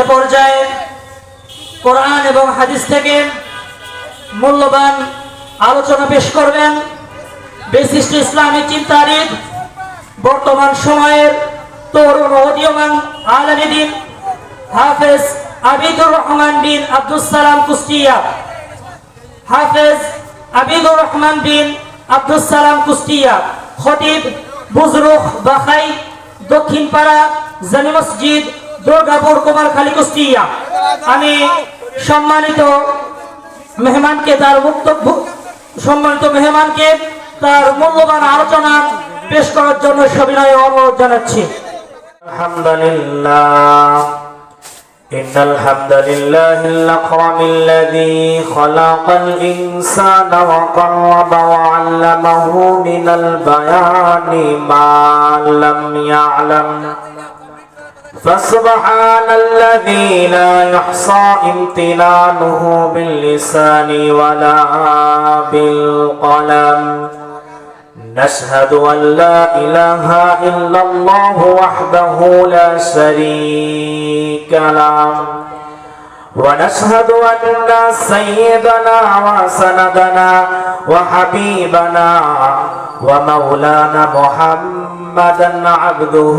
এ পর্যায়ে কোরআন এবং হাদিস থেকে মূল্যবান আলোচনা পেশ করবেন। বিশিষ্ট ইসলামী চিন্তাবিদ, বর্তমান সময়ের তরুণ উদীয়মান আলমী দিন, হাফেজ আবিদুর রহমান বিন আব্দুল সালাম কুষ্টিয়া। হাফেজ আবিদুর রহমান বিন আব্দুল সালাম কুষ্টিয়া, খতিব বুজরুখ বাখাই দক্ষিণ পাড়া জামি মসজিদ দুর্গাপুর কুমারখালী কুষ্টিয়া আমি সম্মানিত মেহমানকে তার বক্তব্য সম্মানিত মেহমানকে তার মূল্যবান আলোচনা পেশ করার জন্য সবিনয় অনুরোধ জানাচ্ছি الحمد لله إن الحمد لله الأكرم الذي خلق الإنسان وقرب وعلمه من البيان ما لم يعلم فسبحان الذي لا يحصى امتنانه باللسان ولا بالقلم. نشهد أن لا إله إلا الله وحده لا شريك له. ونشهد أن سيدنا وسندنا وحبيبنا ومولانا محمدا عبده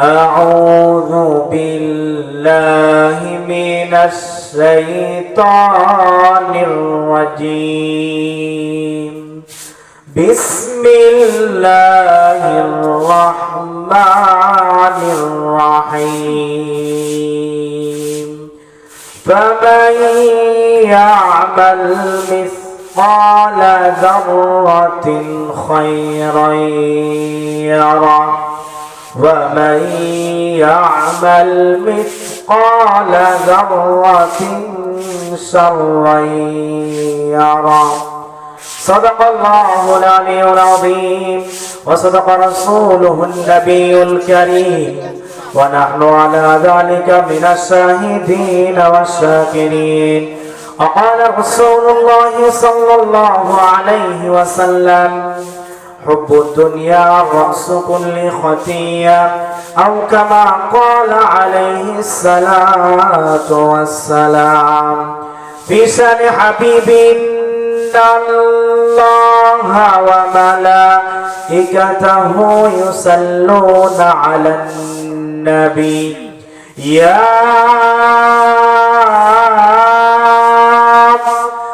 أعوذ بالله من الشيطان الرجيم. بسم الله الرحمن الرحيم. فمن يعمل مثقال ذرة خيرا يره ومن يعمل مثقال ذرة شرا يره صدق الله العلي العظيم وصدق رسوله النبي الكريم. ونحن على ذلك من الشاهدين والشاكرين. وقال رسول الله صلى الله عليه وسلم حب الدنيا رأس كل خطية أو كما قال عليه الصلاة والسلام في شأن حبيب إن الله وملائكته يصلون على النبي. يا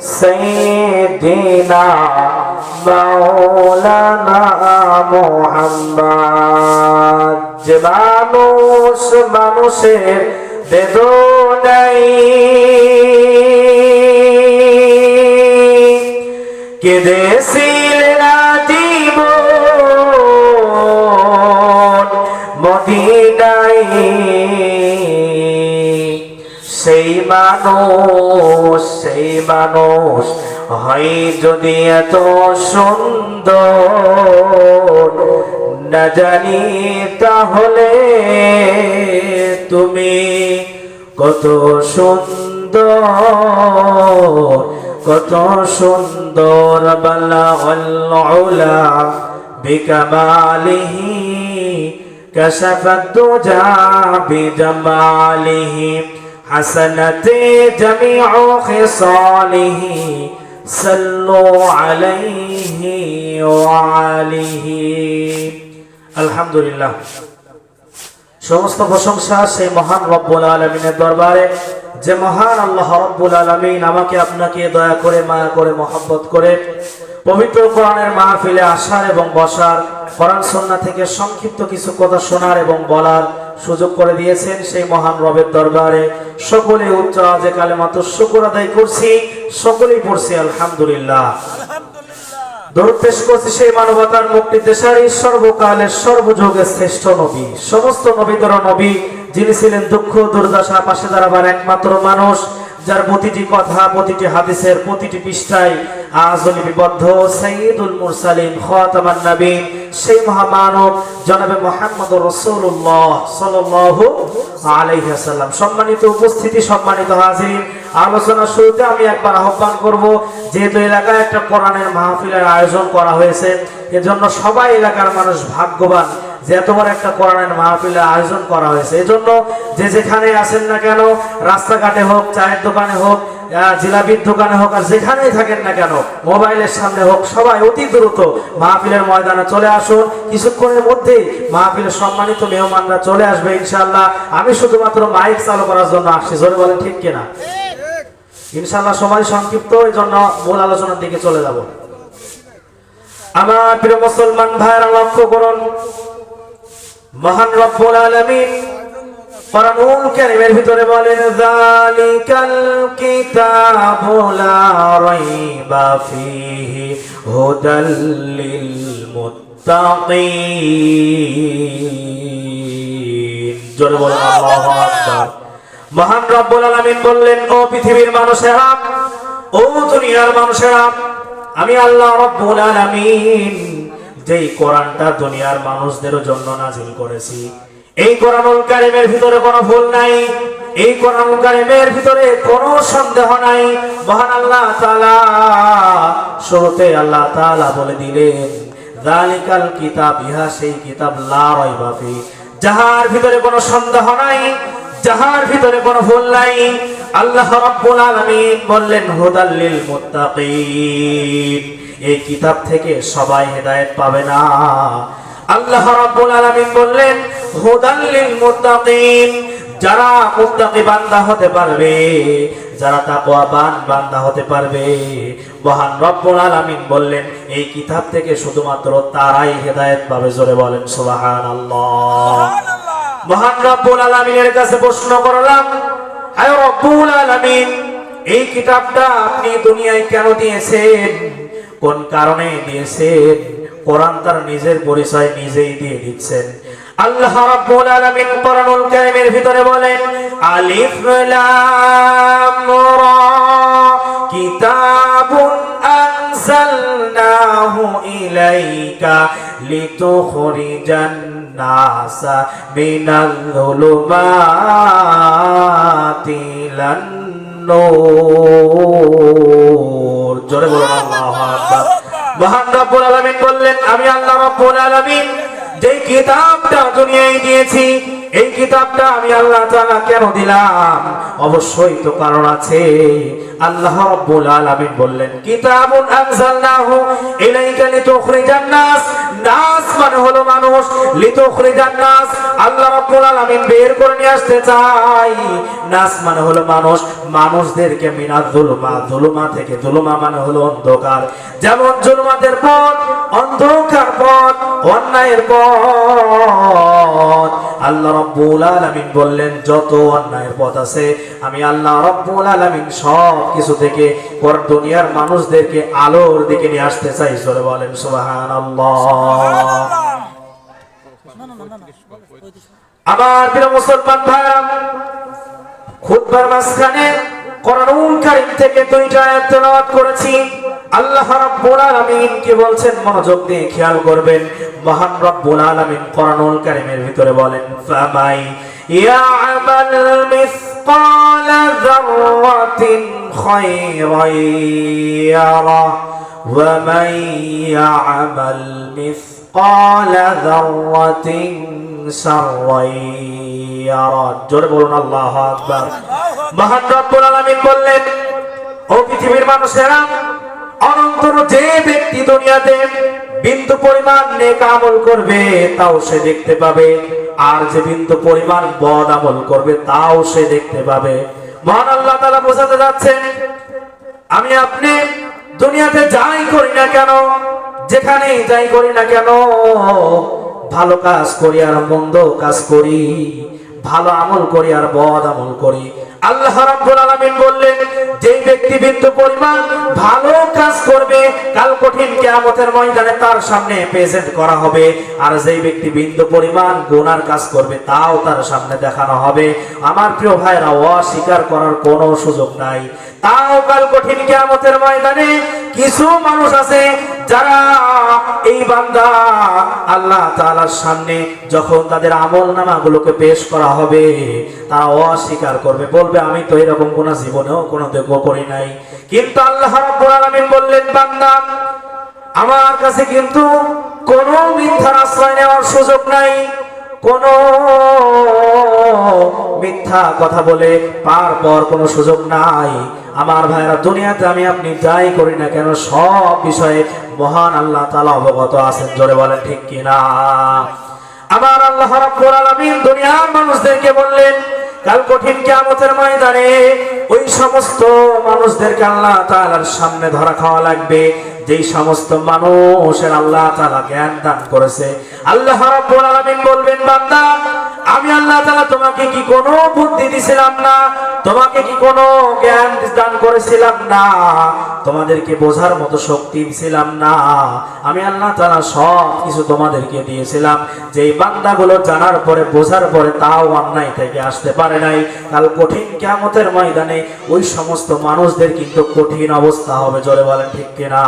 سيدنا مولانا محمد যে মানুষ মানুষের বেদনাই কেঁদেছিল জীব মদিনাই সেই মানুষ সেই মানুষ হয় যদি এত সুন্দর। না জানি তাহলে তুমি কত সুন্দর কত সুন্দর। বাল্লা বিকামালিহি, কশফত দুজা حسنت جميع خصاله صلوا عليه وعليه الحمد لله সমস্ত প্রশংসা সেই মহান রব্বুল আলমিনের দরবারে যে মহান আল্লাহ রব্বুল আলমিন আমাকে আপনাকে দয়া করে মায়া করে মহব্বত করে পবিত্র কোরআনের মাহফিলে আসার এবং বসার কোরআন সন্না থেকে সংক্ষিপ্ত কিছু কথা শোনার এবং বলার সুযোগ করে দিয়েছেন সেই মহান রবের দরবারে সকলে উচ্চ আজে কালে মাত্র শুকুর আদায় করছি, সকলেই পড়ছি, আলহামদুলিল্লাহ। সেই মানবতার মুক্তি সর্বকালের সর্বযুগের শ্রেষ্ঠ নবী। সমস্ত নবীদের নবী, যিনি ছিলেন দুঃখ, দুর্দশা, পাশে দাঁড়াবার একমাত্র মানুষ যার প্রতিটি কথা, প্রতিটি হাদিসের প্রতিটি পৃষ্ঠায় আজলি বিবদ্ধ সঈদুল মুরসালিন, খাতামান নবীন সেই মহামানব জনাবে মোহাম্মদ রসুল্লাহ সাল্লাল্লাহু আলাইহি ওয়াসাল্লাম। সম্মানিত উপস্থিতি, সম্মানিত হাজির আলোচনা শুরুতে আমি একবার আহ্বান করব, যেহেতু এলাকায় একটা কোরআনের মাহফিলের আয়োজন করা হয়েছে, এজন্য সবাই এলাকার মানুষ ভাগ্যবান। যে এত বড় একটা কোরআনের মাহফিলের আয়োজন করা হয়েছে। এজন্য যে যেখানে আছেন না কেন, রাস্তাঘাটে হোক, চায়ের দোকানে হোক জিলাপির দোকানে হোক, আর যেখানেই থাকেন না কেন, মোবাইলের সামনে হোক, সবাই অতি দ্রুত মাহফিলের ময়দানে চলে আসুন। কিছুক্ষণের মধ্যেই মাহফিলের সম্মানিত মেহমানরা চলে আসবে ইনশাল্লাহ আমি শুধুমাত্র মাইক চালু করার জন্য আসছি, জোরে বলেন ঠিক কিনা? ইনশাল্লাহ সময় সংক্ষিপ্ত এই জন্য মূল আলোচনার দিকে চলে যাব। আমার প্রিয় মুসলমান ভাইয়েরা, লক্ষ্য করুন মহান রব্বুল আলামিন কোরআনুল কারীমের ভিতরে বলেন, যালিকাল কিতাবু লা রাইবা ফীহি হুদাল লিল মুত্তাকিন। জোরে বলেন, আল্লাহু আকবার। মহান রব্বুল আলামিন বললেন, ও পৃথিবীর মানুষেরা, ও দুনিয়ার মানুষেরা, আমি আল্লাহ রব্বুল আলামিন যেই কোরআনটা দুনিয়ার মানুষদের জন্য নাজিল করেছি। এই কোরআনুল কারিমের ভিতরে কোনো ভুল নাই। এই কোরআনুল কারিমের ভিতরে কোনো সন্দেহ নাই। মহান আল্লাহ তাআলা শুরুতে আল্লাহ তাআলা বলে দিলেন, যালিকাল কিতাব, ইহা সেই কিতাব, লা রাইবা ফি। যাহার ভিতরে কোনো সন্দেহ নাই, যাহার ভিতরে কোনো ভুল নাই, আল্লাহ রাব্বুল আলামিন বললেন, হুদাল লিল মুত্তাকিন। এই কিতাব থেকে সবাই হেদায়েত পাবে না। আল্লাহ রাব্বুল আলামিন বললেন হুদাল লিল মুত্তাকিন যারা মুত্তাকি বান্দা হতে পারবে যারা তাকওয়াবান বান্দা হতে পারবে। মহান রব্বুল আলামিন বললেন এই কিতাব থেকে শুধুমাত্র তারাই হেদায়েত পাবে। জোরে বলেন সুবহানাল্লাহ। মহান রব্বুল আলামিনের কাছে প্রশ্ন করলাম আয় রব্বুল আলামিন এই কিতাবটা আপনি দুনিয়ায় কেন দিয়েছেন? কোন কারণে দিয়েছেন? কোরআন তার নিজের পরিচয় নিজেই দিয়ে দিচ্ছেন। আল্লাহ রাব্বুল আলামিন কোরআনুল কারীমের ভিতরে বলেন, আলিফ লাম রা, কিতাবুন আনজালনাহু ইলাইকা লিতুখরিজান নাসা মিনাল যুলুমাতি নূর জোরে বলুন আল্লাহু আকবার। মহান রব্বুল আলামিন বললেন, আমি আল্লাহ রব্বুল আলামিন, যেই কিতাবটা দুনিয়ায় দিয়েছি, এই কিতাবটা আমি আল্লাহ তাআলা কেন দিলাম? অবশ্যই তো কারণ আছে। আল্লাহ রাব্বুল আলামিন বললেন, কিতাবুন আনজালনাহু ইলাইকা লিতুখরিজান নাস। নাস মানে হলো মানুষ। লিতুখরিজান নাস। আল্লাহ রাব্বুল আলামিন বের করে নিয়ে আসতে চাই নাস মানে হলো মানুষ। মানুষদেরকে মিনাত জুলমা। জুলমা থেকে জুলমা মানে হলো অন্ধকার। যেমন জুলমাতের পথ, অন্ধকার পথ, অন্যায়ের পথ। আল্লাহ রাব্বুল আলামিন বললেন, যত অন্যায়ের পথ আছে, আমি আল্লাহ রাব্বুল আলামিন সব কিছু থেকে পর দুনিয়ার মানুষদেরকে আলোর দিকে নিয়ে আসতে চাই। সরে বলেন, সুবহানাল্লাহ। আমার প্রিয় মুসলমান ভাইরা খুতবার মাঝখানে কোরআনুল কারীম থেকে দুইটা আয়াত তেলাওয়াত করেছি। আল্লাহ রাব্বুল বলছেন? মনোযোগ দিয়ে খেয়াল করবেন। মহান রব্বুল আলামিন কোরআনুল কারীমের ভিতরে বলেন বলুন মহান রব্বুল বললেন, ও পৃথিবীর মানুষেরা অনন্তর যে ব্যক্তি দুনিয়াতে বিন্দু পরিমাণ নেক আমল করবে, তাও সে দেখতে পাবে। আর যে বিন্দু পরিমাণ বদ আমল করবে, তাও সে দেখতে পাবে। মহান আল্লাহ তালা বোঝাতে যাচ্ছেন, আমি আপনি দুনিয়াতে যাই করি না কেন, যেখানেই যাই করি না কেন, ভালো কাজ করি আর মন্দ কাজ করি। ভালো আমল করি আর বদ আমল করি। আল্লাহ রাব্বুল আলামিন বললেন, যেই ব্যক্তি বিন্দু পরিমাণ ভালো কাজ করবে, কাল কঠিন কিয়ামতের ময়দানে তার সামনে প্রেজেন্ট করা হবে। আর যেই ব্যক্তি বিন্দু পরিমাণ গুনার কাজ করবে, তাও তার সামনে দেখানো হবে। আমার প্রিয় ভাইরা অস্বীকার করার কোনো সুযোগ নাই। তাও কাল কঠিন কিয়ামতের ময়দানে কিছু মানুষ আছে যারা এই বান্দা আল্লাহ তালার সামনে যখন তাদের আমল নামাগুলোকে পেশ করা হবে, তারা অস্বীকার করবে, বলবে, আমি তো এরকম কোন জীবনেও কোনো দেখো করি নাই। কিন্তু আল্লাহ রাব্বুল বললেন, বান্দা, আমার কাছে কিন্তু কোনো মিথ্যার আশ্রয় নেওয়ার সুযোগ নাই। কোন মিথ্যা কথা বলে পার পর কোনো সুযোগ নাই। আমার ভাইরা দুনিয়াতে আমি আপনি যাই করি না কেন, সব বিষয়ে মহান আল্লাহ তালা অবগত আছেন। জোরে বলেন, ঠিক কিনা? আমার আল্লাহ আলামিন দুনিয়ার মানুষদেরকে বললেন, কাল কঠিন কিয়ামতের ময়দানে ওই সমস্ত মানুষদেরকে আল্লাহ তাআলার সামনে ধরা খাওয়া লাগবে। যেই সমস্ত মানুষের আল্লাহ তারা জ্ঞান দান করেছে আল্লাহ বলবেন বান্দা আমি আল্লাহ তাআলা তোমাকে কি কোনো বুদ্ধি দিছিলাম না? তোমাকে কি কোনো জ্ঞান দান করেছিলাম না? তোমাদেরকে বোঝার মতো শক্তি দিছিলাম না। আমি আল্লাহ তাআলা সব কিছু তোমাদেরকে দিয়েছিলাম। যে এই বান্দাগুলো জানার পরে, বোঝার পরে তাও অন্যায় থেকে আসতে পারে নাই। কাল কঠিন কিয়ামতের ময়দানে ওই সমস্ত মানুষদের কিন্তু কঠিন অবস্থা হবে জলে বলেন ঠিক কিনা?